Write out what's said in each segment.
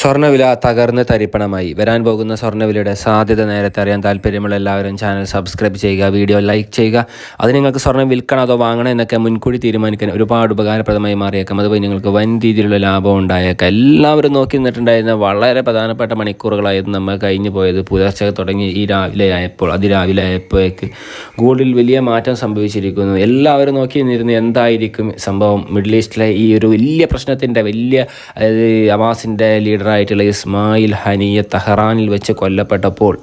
സ്വർണവില തകർന്ന് തരിപ്പണമായി. വരാൻ പോകുന്ന സ്വർണവിലയുടെ സാധ്യത നേരത്തെ അറിയാൻ താല്പര്യമുള്ള എല്ലാവരും ചാനൽ സബ്സ്ക്രൈബ് ചെയ്യുക വീഡിയോ ലൈക്ക് ചെയ്യുക. അത് നിങ്ങൾക്ക് സ്വർണം വിൽക്കണം അതോ വാങ്ങണം എന്നൊക്കെ മുൻകൂടി തീരുമാനിക്കാൻ ഒരുപാട് ഉപകാരപ്രദമായി മാറിയേക്കാം. അതുപോലെ നിങ്ങൾക്ക് വൻ രീതിയിലുള്ള ലാഭം ഉണ്ടായേക്കാം. എല്ലാവരും നോക്കി നിന്നിട്ടുണ്ടായിരുന്ന വളരെ പ്രധാനപ്പെട്ട മണിക്കൂറുകളായിരുന്നു നമ്മൾ കഴിഞ്ഞു പോയത്. പുലർച്ചെ തുടങ്ങി ഈ രാവിലെ ആയപ്പോൾ അതിരാവിലെ ആയപ്പോഴേക്ക് ഗോൾഡിൽ വലിയ മാറ്റം സംഭവിച്ചിരിക്കുന്നു. എല്ലാവരും നോക്കി നിന്നിരുന്നു എന്തായിരിക്കും സംഭവം. മിഡിൽ ഈസ്റ്റിലെ ഈ ഒരു വലിയ പ്രശ്നത്തിന്റെ വലിയ അതായത് അമാസിന്റെ ലീഡറായിട്ടുള്ള ഇസ്മായിൽ ഹനിയ തഹറാനിൽ വെച്ച് കൊല്ലപ്പെട്ടപ്പോൾ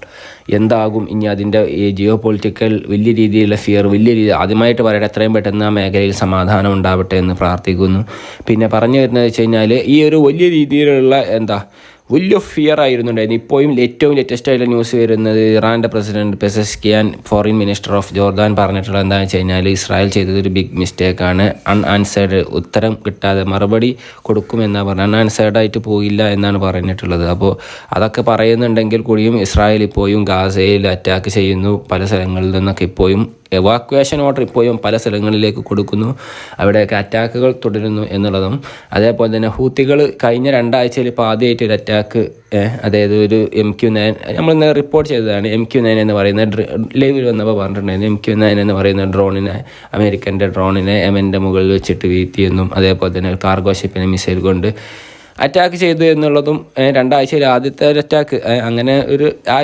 എന്താകും? ഇനി അതിന്റെ ഈ ജിയോ പൊളിറ്റിക്കൽ വലിയ രീതിയിലുള്ള ഫിയർ വലിയ രീതി ആദ്യമായിട്ട് പറയട്ടെ എത്രയും പെട്ടെന്ന് ആ മേഖലയിൽ സമാധാനം ഉണ്ടാവട്ടെ എന്ന് പ്രാർത്ഥിക്കുന്നു. പിന്നെ പറഞ്ഞു വരുന്നത് വെച്ച് കഴിഞ്ഞാൽ ഈ ഒരു വലിയ രീതിയിലുള്ള എന്താ വലിയ ഫിയർ ആയിരുന്നുണ്ടായിരുന്നു. ഇപ്പോഴും ഏറ്റവും ലേറ്റസ്റ്റ് ആയിട്ടുള്ള ന്യൂസ് വരുന്നത് ഇറാന്റെ president Pezeshkian foreign minister of Jordan പറഞ്ഞിട്ടുള്ളത് എന്താണെന്ന് വെച്ച് കഴിഞ്ഞാൽ ഇസ്രായേൽ ചെയ്തത് ഒരു ബിഗ് മിസ്റ്റേക്കാണ് അൺആൻസേർഡ് ഉത്തരം കിട്ടാതെ മറുപടി കൊടുക്കുമെന്നാണ് പറഞ്ഞത്. അൺആൻസേർഡ് ആയിട്ട് പോയില്ല എന്നാണ് പറഞ്ഞിട്ടുള്ളത്. അപ്പോൾ അതൊക്കെ പറയുന്നുണ്ടെങ്കിൽ കൂടിയും ഇസ്രായേൽ ഇപ്പോഴും ഗാസയിൽ അറ്റാക്ക് ചെയ്യുന്നു. പല സ്ഥലങ്ങളിൽ നിന്നൊക്കെ ഇപ്പോഴും എവാക്വേഷൻ ഓർഡർ ഇപ്പോഴും പല സ്ഥലങ്ങളിലേക്ക് കൊടുക്കുന്നു. അവിടെയൊക്കെ അറ്റാക്കുകൾ തുടരുന്നു എന്നുള്ളതും. അതേപോലെ തന്നെ ഹൂത്തികൾ കഴിഞ്ഞ രണ്ടാഴ്ചയിൽ ഇപ്പോൾ ആദ്യമായിട്ട് ഒരു അറ്റാക്ക് അതായത് ഒരു എം ക്യു നയൻ നമ്മൾ ഇന്ന് റിപ്പോർട്ട് ചെയ്തതാണ്. എം ക്യു നയൻ എന്ന് പറയുന്ന ലൈവിൽ വന്നപ്പോൾ പറഞ്ഞിട്ടുണ്ടായിരുന്നു. എം ക്യു നയൻ എന്ന് പറയുന്ന ഡ്രോണിനെ അമേരിക്കന്റെ ഡ്രോണിനെ എമന്റെ മുകളിൽ വെച്ചിട്ട് വീഴ്ത്തിയെന്നും അതേപോലെ തന്നെ കാർഗോ ഷിപ്പിനെ മിസൈൽ കൊണ്ട് അറ്റാക്ക് ചെയ്തു എന്നുള്ളതും രണ്ടാഴ്ചയിൽ ആദ്യത്തെ ഒരു അറ്റാക്ക് അങ്ങനെ ഒരു ആ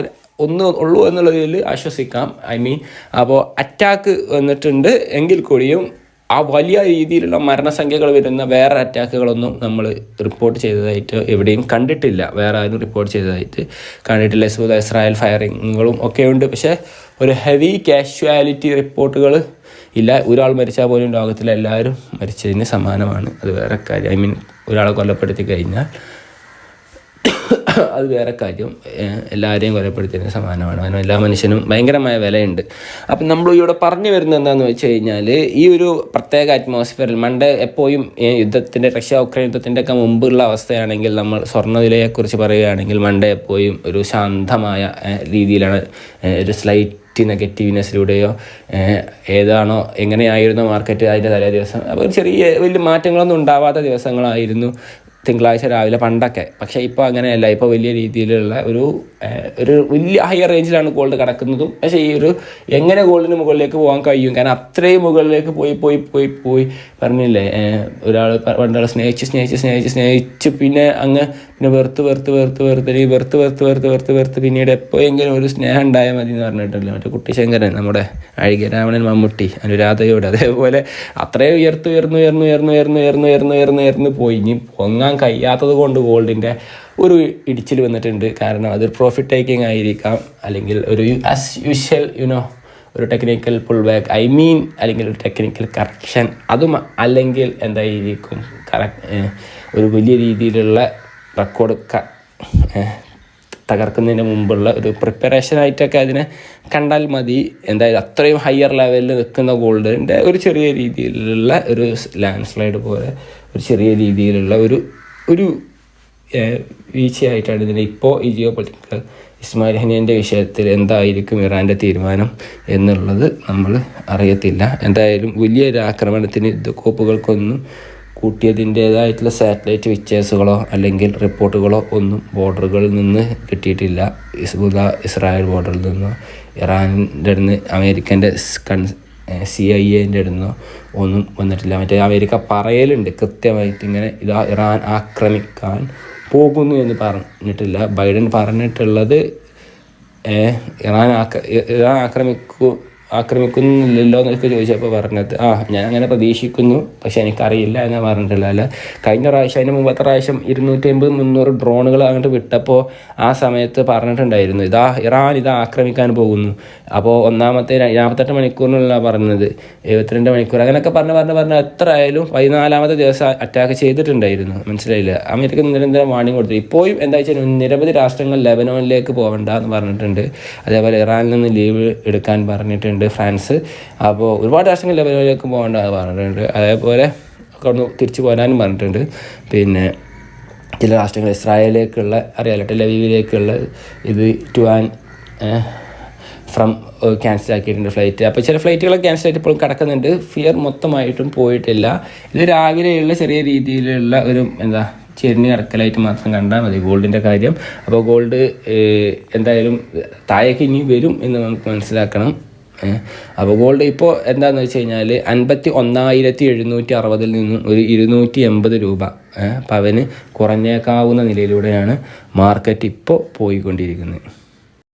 ഒന്ന് ഉള്ളൂ എന്നുള്ളതിൽ ആശ്വസിക്കാം. ഐ മീൻ അപ്പോൾ അറ്റാക്ക് വന്നിട്ടുണ്ട്. എങ്കിൽ കൂടിയും ആ വലിയ രീതിയിലുള്ള മരണസംഖ്യകൾ വരുന്ന വേറെ അറ്റാക്കുകളൊന്നും നമ്മൾ റിപ്പോർട്ട് ചെയ്തതായിട്ട് എവിടെയും കണ്ടിട്ടില്ല. വേറെ ആരും റിപ്പോർട്ട് ചെയ്തതായിട്ട് കണ്ടിട്ടില്ല. സുദ ഇസ്രായേൽ ഫയറിങ്ങുകളും ഒക്കെ ഉണ്ട്. പക്ഷേ ഒരു ഹെവി കാഷ്വാലിറ്റി റിപ്പോർട്ടുകൾ ഇല്ല. ഒരാൾ മരിച്ചാൽ പോലും ലോകത്തിലെല്ലാവരും മരിച്ചതിന് സമാനമാണ്. അത് വേറെ കാര്യം. ഐ മീൻ ഒരാളെ കൊല്ലപ്പെടുത്തി കഴിഞ്ഞാൽ അത് വേറെ കാര്യം. എല്ലാവരെയും കൊലപ്പെടുത്തിയതിന് സമാനമാണ്. കാരണം എല്ലാ മനുഷ്യനും ഭയങ്കരമായ വിലയുണ്ട്. അപ്പം നമ്മൾ ഇവിടെ പറഞ്ഞു വരുന്നത് എന്താണെന്ന് വെച്ച് കഴിഞ്ഞാൽ ഈ ഒരു പ്രത്യേക അറ്റ്മോസ്ഫിയറിൽ മണ്ട് എപ്പോഴും യുദ്ധത്തിന്റെ റഷ്യ ഉക്രൈൻ യുദ്ധത്തിന്റെ ഒക്കെ മുമ്പുള്ള അവസ്ഥയാണെങ്കിൽ നമ്മൾ സ്വർണവിലയെക്കുറിച്ച് പറയുകയാണെങ്കിൽ മണ്ട എപ്പോഴും ഒരു ശാന്തമായ രീതിയിലാണ് ഒരു സ്ലൈറ്റ് നെഗറ്റീവ്നെസ്സിലൂടെയോ ഏതാണോ എങ്ങനെയായിരുന്നു മാർക്കറ്റ് അതിന്റെ തലേ ദിവസം. അപ്പോൾ ചെറിയ വലിയ മാറ്റങ്ങളൊന്നും ഉണ്ടാവാത്ത ദിവസങ്ങളായിരുന്നു. തിങ്കളാഴ്ച രാവിലെ പണ്ടൊക്കെ. പക്ഷേ ഇപ്പോൾ അങ്ങനെയല്ല. ഇപ്പോൾ വലിയ രീതിയിലുള്ള ഒരു ഒരു വലിയ ഹയർ റേഞ്ചിലാണ് ഗോൾഡ് കിടക്കുന്നതും. പക്ഷേ ഈ ഒരു എങ്ങനെ ഗോൾഡിന് മുകളിലേക്ക് പോകാൻ കഴിയും? കാരണം അത്രയും മുകളിലേക്ക് പോയി പോയി പോയി പോയി പറഞ്ഞില്ലേ? ഒരാൾ പണ്ടാൾ സ്നേഹിച്ച് സ്നേഹിച്ച് സ്നേഹിച്ച് സ്നേഹിച്ച് പിന്നെ അങ്ങ് പിന്നെ വെറുത്ത് വെറുത്ത് വെറുത്ത് വെറുത്ത് ഈ വെറുത്ത് വെറുത്ത് വെറുത്ത് വെറുത്ത് വെറുത്ത് പിന്നീട് എപ്പോഴെങ്കിലും ഒരു സ്നേഹം ഉണ്ടായാൽ മതി എന്ന് പറഞ്ഞിട്ടല്ലോ? മറ്റേ കുട്ടിശങ്കരൻ നമ്മുടെ അഴികരാമണൻ മമ്മൂട്ടി അനുരാധയോട്. അതേപോലെ അത്രയും ഉയർത്ത് ഉയർന്നു ഉയർന്നു ഉയർന്നു ഉയർന്നു ഉയർന്നു ഉയർന്നു ഉയർന്നു ഉയർന്നു പോയി. ഇനി പൊങ്ങാൻ കഴിയാത്തത് കൊണ്ട് ഗോൾഡിന്റെ ഒരു ഇടിച്ചിൽ വന്നിട്ടുണ്ട്. കാരണം അതൊരു പ്രോഫിറ്റ് ടേക്കിംഗ് ആയിരിക്കാം. അല്ലെങ്കിൽ ഒരു ആസ് യൂഷ്വൽ യുനോ ഒരു technical pull back I mean അല്ലെങ്കിൽ ഒരു ടെക്നിക്കൽ കറക്ഷൻ അതും അല്ലെങ്കിൽ എന്തായിരിക്കും? കറക് ഒരു വലിയ രീതിയിലുള്ള റെക്കോർഡ് തകർക്കുന്നതിന് മുമ്പുള്ള ഒരു പ്രിപ്പറേഷനായിട്ടൊക്കെ അതിനെ കണ്ടാൽ മതി. എന്തായാലും അത്രയും ഹയർ ലെവലിൽ നിൽക്കുന്ന ഗോൾഡിന്റെ ഒരു ചെറിയ രീതിയിലുള്ള ഒരു ലാൻഡ് സ്ലൈഡ് പോലെ ഒരു ചെറിയ രീതിയിലുള്ള ഒരു ഒരു വീഴ്ചയായിട്ടാണ് ഇതിന്റെ ഇപ്പോൾ ഈ ജിയോ പൊളിറ്റിക്കൽ ഇസ്മായിൽ ഹനിയന്റെ വിഷയത്തിൽ എന്തായിരിക്കും ഇറാന്റെ തീരുമാനം എന്നുള്ളത് നമ്മൾ അറിയത്തില്ല. എന്തായാലും വലിയൊരു ആക്രമണത്തിന് യുദ്ധക്കോപ്പുകൾക്കൊന്നും കൂട്ടിയതിന്റേതായിട്ടുള്ള സാറ്റലൈറ്റ് പിക്ചേഴ്സുകളോ അല്ലെങ്കിൽ റിപ്പോർട്ടുകളോ ഒന്നും ബോർഡറുകളിൽ നിന്ന് കിട്ടിയിട്ടില്ല. ഇസ്ബുദ ഇസ്രായേൽ ബോർഡറിൽ നിന്നോ ഇറാനിന്റെ അടുന്ന് അമേരിക്കന്റെ കൺ സി ഐ എന്റെ അടുന്നോ ഒന്നും വന്നിട്ടില്ല. മറ്റേ അമേരിക്ക പറയലുണ്ട് കൃത്യമായിട്ട് ഇങ്ങനെ ഇതാ ഇറാൻ ആക്രമിക്കാൻ പോകുന്നു എന്ന് പറഞ്ഞിട്ടില്ല. ബൈഡൻ പറഞ്ഞിട്ടുള്ളത് ഇറാൻ ആക്ര ഇറാൻ ആക്രമിക്കൂ ആക്രമിക്കുന്നില്ലല്ലോ എന്നൊക്കെ ചോദിച്ചപ്പോൾ പറഞ്ഞത് ആ ഞാൻ അങ്ങനെ പ്രതീക്ഷിക്കുന്നു പക്ഷെ എനിക്കറിയില്ല എന്ന് പറഞ്ഞിട്ടില്ല അല്ല. കഴിഞ്ഞ പ്രാവശ്യം അതിന് മുമ്പത്തെ പ്രാവശ്യം ഇരുന്നൂറ്റി അമ്പത് മുന്നൂറ് ഡ്രോണുകൾ അങ്ങോട്ട് വിട്ടപ്പോൾ ആ സമയത്ത് പറഞ്ഞിട്ടുണ്ടായിരുന്നു ഇതാ ഇറാൻ ഇത് ആക്രമിക്കാൻ പോകുന്നു. അപ്പോൾ ഒന്നാമത്തെ നാൽപ്പത്തെട്ട് മണിക്കൂറിനുള്ള പറഞ്ഞത് എഴുപത്തിരണ്ട് മണിക്കൂർ. അങ്ങനെയൊക്കെ പറഞ്ഞ് പറഞ്ഞ് പറഞ്ഞ് എത്ര ആയാലും പതിനാലാമത്തെ ദിവസം അറ്റാക്ക് ചെയ്തിട്ടുണ്ടായിരുന്നു മനസ്സിലായില്ല? അമേരിക്ക നിരന്തരം വാണിംഗ് കൊടുത്തു. ഇപ്പോഴും എന്താ വെച്ചാൽ നിരവധി രാഷ്ട്രങ്ങൾ ലെബനോണിലേക്ക് പോകണ്ട എന്ന് പറഞ്ഞിട്ടുണ്ട്. അതേപോലെ ഇറാനിൽ നിന്ന് ലീവ് എടുക്കാൻ പറഞ്ഞിട്ടുണ്ട്. ഫ്രാൻസ് അപ്പോൾ ഒരുപാട് രാഷ്ട്രങ്ങൾ ലെവലിലേക്ക് പോകേണ്ട പറഞ്ഞിട്ടുണ്ട്. അതേപോലെ ഒന്ന് തിരിച്ചു പോരാനും പറഞ്ഞിട്ടുണ്ട്. പിന്നെ ചില രാഷ്ട്രങ്ങൾ ഇസ്രായേലിലേക്കുള്ള അറിയാലോ ടെലവീവിലേക്കുള്ള ഇത് ടു ആൻ ഫ്രം ക്യാൻസൽ ആക്കിയിട്ടുണ്ട് ഫ്ലൈറ്റ് അപ്പോൾ ചില ഫ്ലൈറ്റുകളൊക്കെ ക്യാൻസൽ ആയിട്ട് ഇപ്പോഴും കിടക്കുന്നുണ്ട്. ഫിയർ മൊത്തമായിട്ടും പോയിട്ടില്ല. ഇത് രാവിലെയുള്ള ചെറിയ രീതിയിലുള്ള ഒരു എന്താ ചെരിഞ്ഞ് കിടക്കലായിട്ട് മാത്രം കണ്ടാൽ മതി ഗോൾഡിന്റെ കാര്യം. അപ്പോൾ ഗോൾഡ് എന്തായാലും താഴേക്ക് ഇനി വരും എന്ന് നമുക്ക് മനസ്സിലാക്കണം. അപ്പോൾ ഗോൾഡ് ഇപ്പോൾ എന്താണെന്ന് വെച്ച് കഴിഞ്ഞാൽ അൻപത്തി ഒന്നായിരത്തി എഴുന്നൂറ്റി അറുപതിൽ നിന്നും ഒരു ഇരുന്നൂറ്റി എൺപത് രൂപ അപ്പം പവന് കുറഞ്ഞേക്കാവുന്ന നിലയിലൂടെയാണ് മാർക്കറ്റ് ഇപ്പോൾ പോയിക്കൊണ്ടിരിക്കുന്നത്.